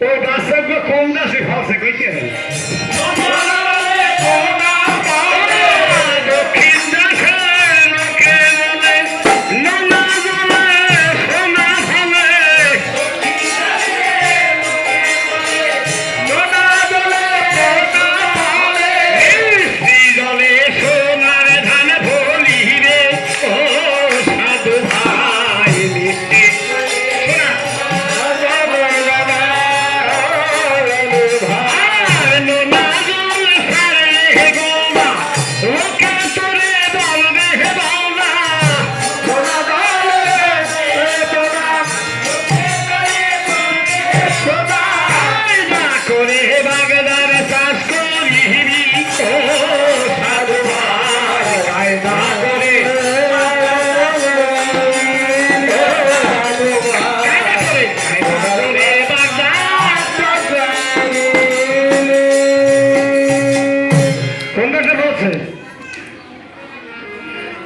ও দাসজ্ঞ কোন দাসে ফালসে কইতে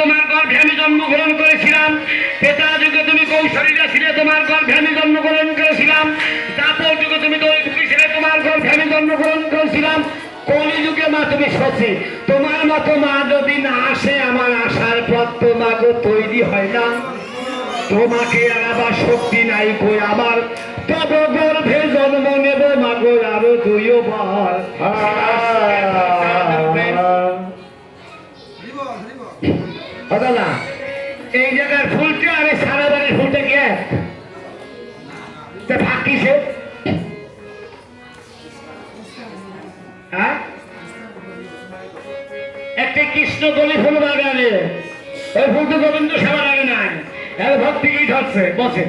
তোমার গর্ভে আমি জন্মগ্রহণ করেছিলাম। তেতা যুগে তুমি কৌশলীরা ছিলে, তোমার গর্ভে আমি জন্মগ্রহণ করেছিলাম। দাপর যুগে তুমি দৈবুকি ছিলে, তোমার গর্ভে আমি জন্মগ্রহণ করেছিলাম। কলি যুগে, মা, তুমি সচি তোমার মতো মা যদি না আসে, আমার আসার পথ তোমাকে তৈরি হয় না। তোমাকে আর আবার শক্তি নাই কই আমার। তব গর্ভে জন্ম নেব মাগো আরও দুইও বার। কথা না এই জায়গার ফুলটা আর সারা বাড়ির কি এক কৃষ্ণ গলি ফুল বাগানে। ওই ফুল তো গোবিন্দ আগে নাই। ভক্তি কি ধরছে বসে।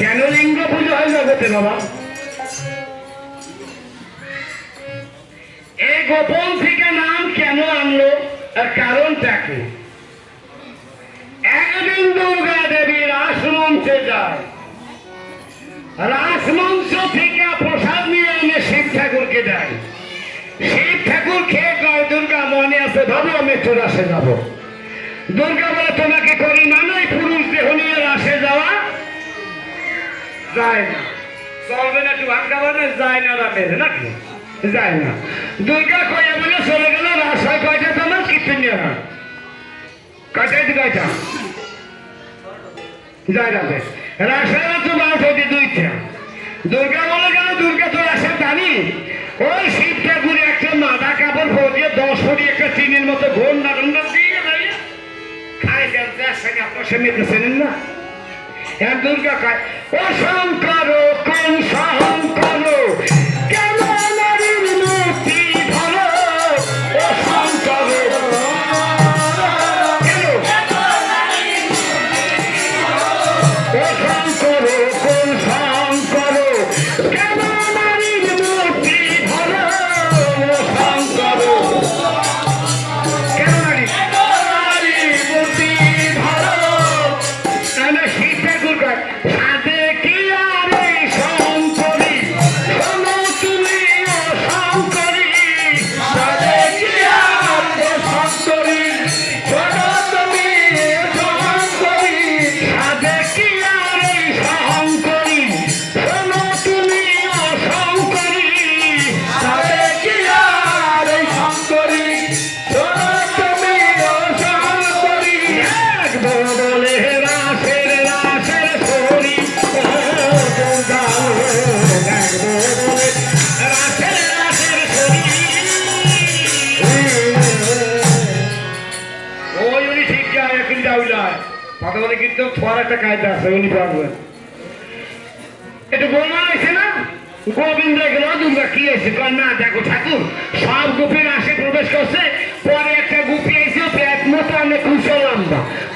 কেন লিঙ্গ পুজো হয় জগতে, বাবা? এই গোপন থেকে নাম কেন আনলো আর কারণটা কি? একদিন দুর্গা দেবী রাসমঞ্চে যায়। রাসমঞ্চ থেকে প্রসাদ নিয়ে এনে শিব ঠাকুরকে দেয়। শিব ঠাকুর খেয়ে কয়, দুর্গা, মনে আছে, ভাবো আমি একটু রাসে যাব। দুর্গা বলে, তোমাকে করি মানাই পুরুষ দেহ নিয়ে রাসে যাওয়া যায় না। চলবে না, একটু ভাঙ্গা বানা যায় না রামের নাকি? যায় না। দুর্গা কয়ে বলে চলে গেল রাস হয় কয়টা তোমার কীর্তন কয়টাই তো কয়টা যায় রাতে। রাসের তো বারোটা হইতে দুইটা। দুর্গা বলে গেল, দুর্গা তো রাসের জানি। ওই শিব ঠাকুরে একটা মাদা কাপড় পরিয়ে, দশ কোটি একটা চিনির মতো ঘোর নাটনটা দিয়ে খাই একসাথে আপনার সে মেতে চেনেন না? দুর্গা ও শঙ্কর কোন শঙ্কর একটা কায়দা আছে, উনি পারবেন এটা বলমা আছে না? গোবিন্দ দুর্গা কি আছে না, দেখো ঠাকুর, সব গুপির আসে প্রবেশ করছে, পরে একটা গুপি এসে পেট মতো আমি কুশল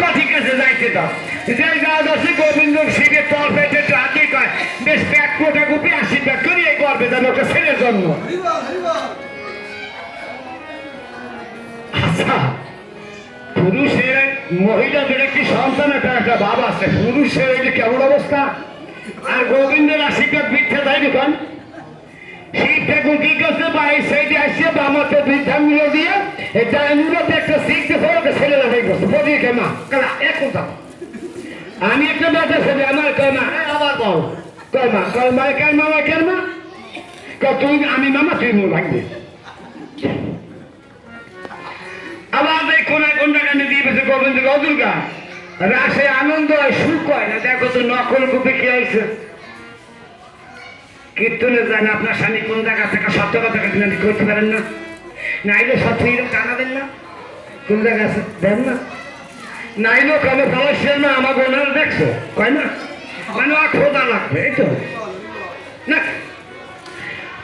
ক ঠিক আছে, যাইতে দাও। যে যাওয়া যাচ্ছে, গোবিন্দ শিবের তল পেটে রাতে কয়, বেশ পেট মোটা গুপি আশীর্বাদ করি, এই গর্বে যেন একটা ছেলের জন্ম। আচ্ছা পুরুষের মহিলাদের একটি সন্তান, একটা একটা বাবা আছে। পুরুষের যে কেমন অবস্থা? আর গোবিন্দের আশীর্বাদ মিথ্যা তাই দোকান কি করছে? বা এই আসছে ঠাঙ্গুলো দিয়ে আমি একটা আমার কেন মামা কেন মা? আমি মামা, তুই মো লাগবে আবার কোনায় কোনটা কানে দিয়ে বেছে গোবিন্দ দুর্গা রাসে আনন্দ হয় সুখ হয় না। দেখো তো নকল গুপে কি হয়েছে কীর্তনে জানে আপনার স্বামী কোন জায়গা থেকে সত্য কথা কিনা করতে পারেন না? নাইলে টানা দেন না। কোন জায়গা আছে? দেন না। নাইলেও কেন পলাশের না আমার ওনার দেখছ? কয় না? মানে খোদা লাগবে, এই তো। না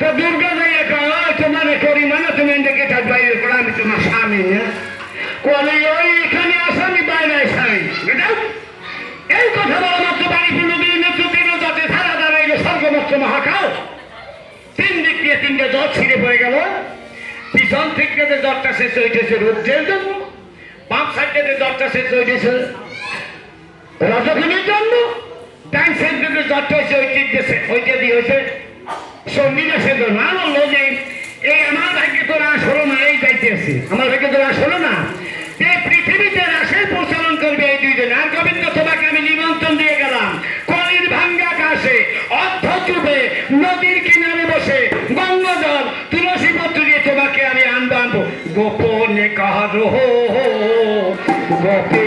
তো দুর্গা যাইয়া কয় তোমার করি মানে তুমি এদিকে তার বাইরে করে, আমি তোমার স্বামী না কলে ওই এখানে আসামি বাইরে স্বামী বেটাও এই কথা বলা মাত্র বাড়ি পূর্ণ নেতৃত্ব দিল যাতে ধারা দাঁড়াইল স্বর্গমস্ত মহাকাল? তিন দিক দিয়ে তিনটে জ্বর ছিঁড়ে পড়ে গেল। পিছন থেকে যে জ্বরটা শেষ হইতেছে রুদ্রের জন্য বাম সাইড থেকে জ্বরটা শেষ হইতেছে রজগুলির জন্য। ডান সাইড থেকে জ্বরটা হয়েছে ঐতিহ্য ঐতিহ্য হয়েছে সন্ধিদাসের জন্য আর বলল যে এই আমার ভাগ্যে তো রাস না, এই যাইতেছে আমার ভাগ্যে তো রাস হলো না পৃথিবীতে রাসের প্রচলন করবে এই দুইজন। আর গোবিন্দ তোমাকে আমি নিমন্ত্রণ দিয়ে গেলাম। কলির ভাঙ্গা কাশে অর্ধ চুপে, নদীর কিনারে বসে, গঙ্গাজল, তুলসী পত্র দিয়ে তোমাকে আমি আনব আনব গোপনে কারও গোপে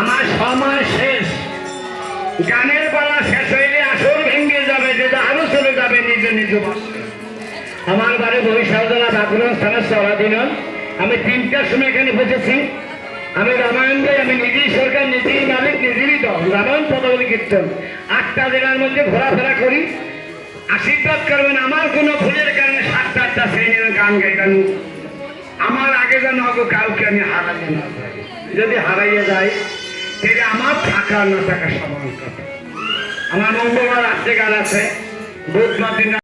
আমার সময় শেষ। গানের পালা শেষ হইলে আসর আমার বাড়ি বহিষাদনা বাঁকুড়া স্থানের চলাধীন আমি তিনটার সময় এখানে বসেছি। আমি রামায়ণ আমি নিজেই সরকার, নিজেই মালিক, নিজেরই দল। রামায়ণ পদাবলী কীর্তন। আটটা জেলার মধ্যে ঘোরাফেরা করি। আশীর্বাদ করবেন, আমার কোনো ভুলের কারণে আটটা শ্রেণির গান গাইতাম আমার আগে যেন আগে কাউকে আমি হারাইয়ে না যাই। যদি হারাইয়া যাই, তাহলে আমার থাকা না থাকা সমান কথা আমার মঙ্গলবার রাত্রে গান আছে, বুধবার দিন